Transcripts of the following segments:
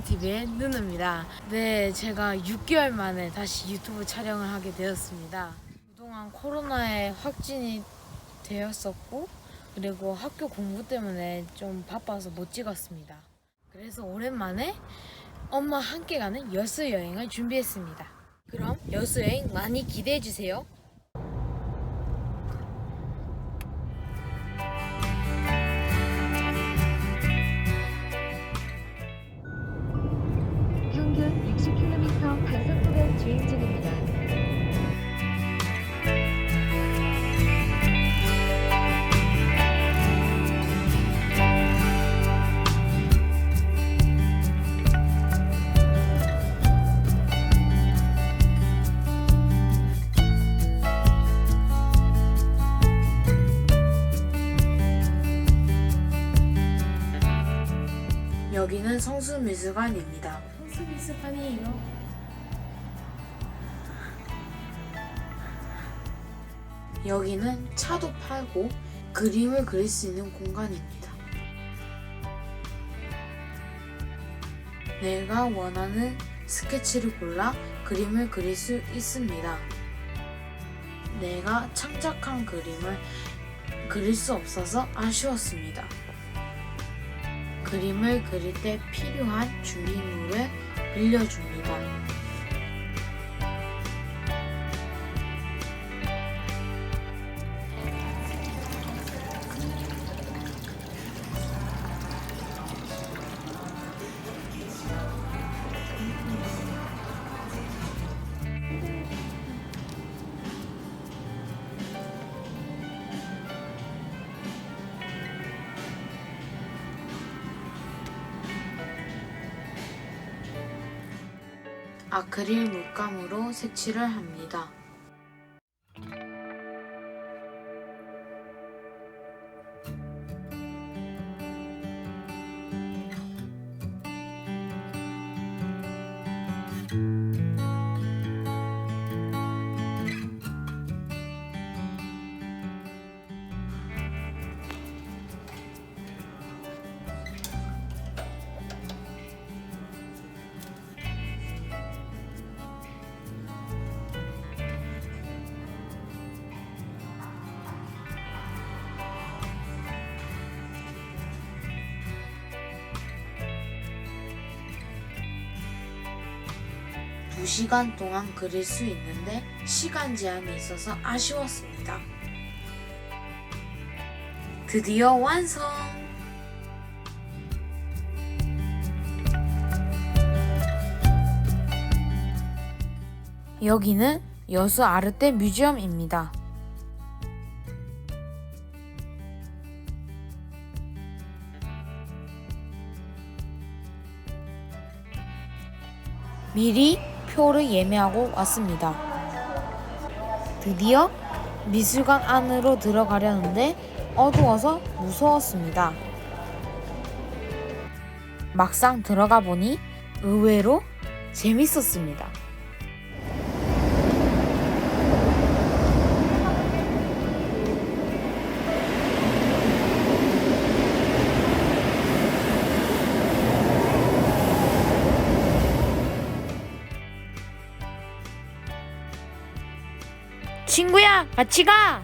누누TV의 누누입니다. 네, 제가 6개월 만에 다시 유튜브 촬영을 하게 되었습니다. 그동안 코로나에 확진이 되었었고, 그리고 학교 공부 때문에 좀 바빠서 못 찍었습니다. 그래서 오랜만에 엄마 함께 가는 여수 여행을 준비했습니다. 그럼 여수 여행 많이 기대해 주세요. 성수미술관입니다. 성수미술관이에요. 여기는 차도 팔고 그림을 그릴 수 있는 공간입니다. 내가 원하는 스케치를 골라 그림을 그릴 수 있습니다. 내가 창작한 그림을 그릴 수 없어서 아쉬웠습니다. 그림을 그릴 때 필요한 준비물을 빌려줍니다. 아크릴 물감으로 색칠을 합니다. 두 시간 동안 그릴 수 있는데 시간 제한이 있어서 아쉬웠습니다. 드디어 완성! 여기는 여수 아르떼 뮤지엄입니다. 미리 표를 예매하고 왔습니다. 드디어 미술관 안으로 들어가려는데 어두워서 무서웠습니다. 막상 들어가 보니 의외로 재밌었습니다. 친구야, 같이 가!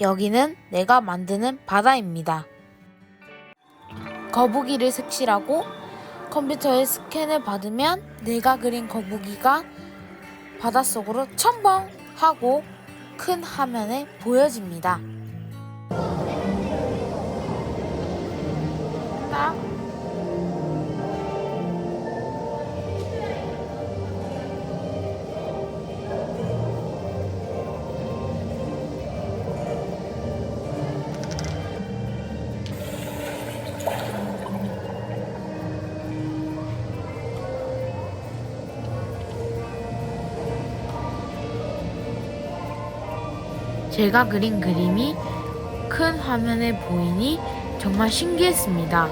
여기는 내가 만드는 바다입니다. 거북이를 색칠하고 컴퓨터에 스캔을 받으면 내가 그린 거북이가 바닷속으로 첨벙 하고 큰 화면에 보여집니다. 딱 제가 그린 그림이 큰 화면에 보이니 정말 신기했습니다.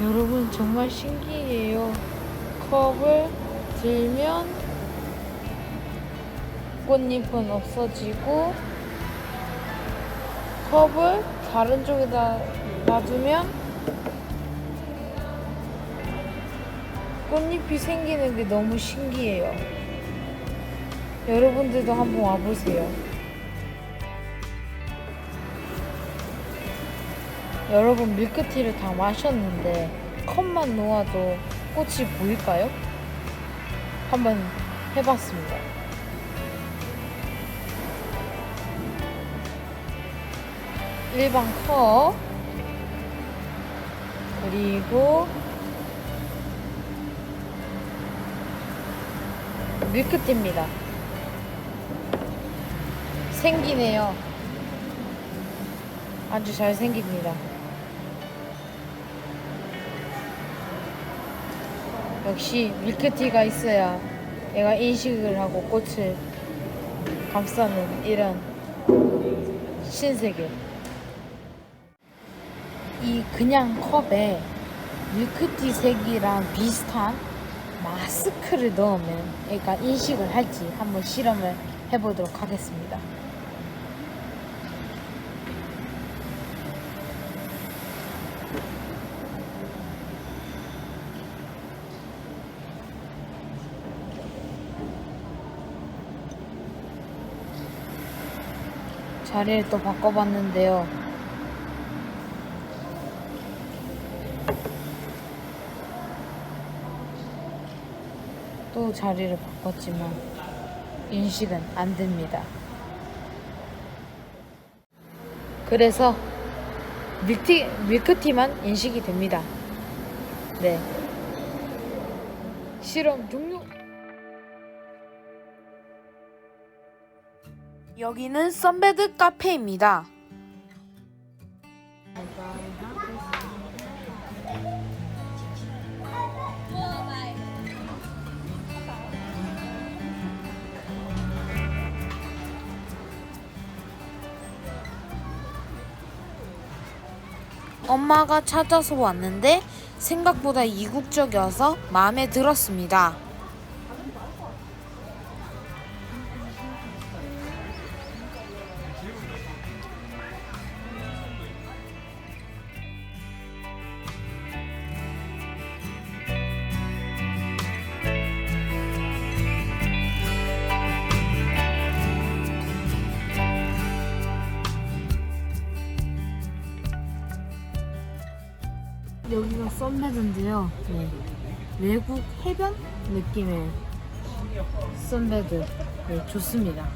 여러분 정말 신기해요. 컵을 들면 꽃잎은 없어지고 컵을 다른 쪽에다 놔두면 꽃잎이 생기는 게 너무 신기해요. 여러분들도 한번 와보세요. 여러분 밀크티를 다 마셨는데 컵만 놓아도 꽃이 보일까요? 한번 해봤습니다. 일반 컵 그리고 밀크티입니다. 생기네요. 아주 잘 생깁니다. 역시 밀크티가 있어야 얘가 인식을 하고 꽃을 감싸는 이런 신세계. 이 그냥 컵에 밀크티 색이랑 비슷한 마스크를 넣으면 얘가 인식을 할지 한번 실험을 해보도록 하겠습니다. 자리를 또 바꿔봤는데요. 또 자리를 바꿨지만 인식은 안 됩니다. 그래서 밀티, 밀크티만 인식이 됩니다. 네. 실험 종료! 여기는 썬베드 카페입니다. 엄마가 찾아서 왔는데 생각보다 이국적이어서 마음에 들었습니다. 여기가 썬베드인데요. 네. 외국 해변 느낌의 썬베드. 네, 좋습니다.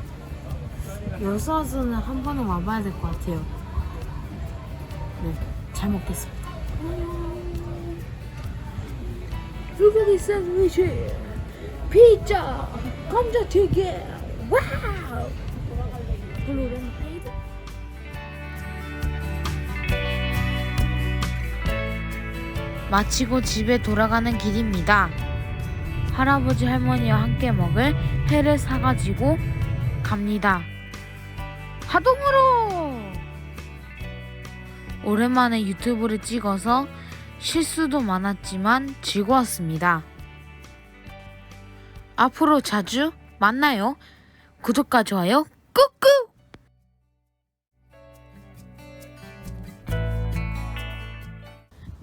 여수와서는 한 번은 와봐야 될 것 같아요. 네, 잘 먹겠습니다. 불고기 샌드위치, 피자, 감자튀김, 마치고 집에 돌아가는 길입니다. 할아버지 할머니와 함께 먹을 회를 사가지고 갑니다. 하동으로! 오랜만에 유튜브를 찍어서 실수도 많았지만 즐거웠습니다. 앞으로 자주 만나요. 구독과 좋아요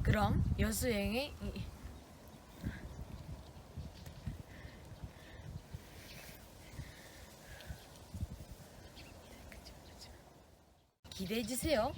그럼 여수여행의 이- 기대해 주세요.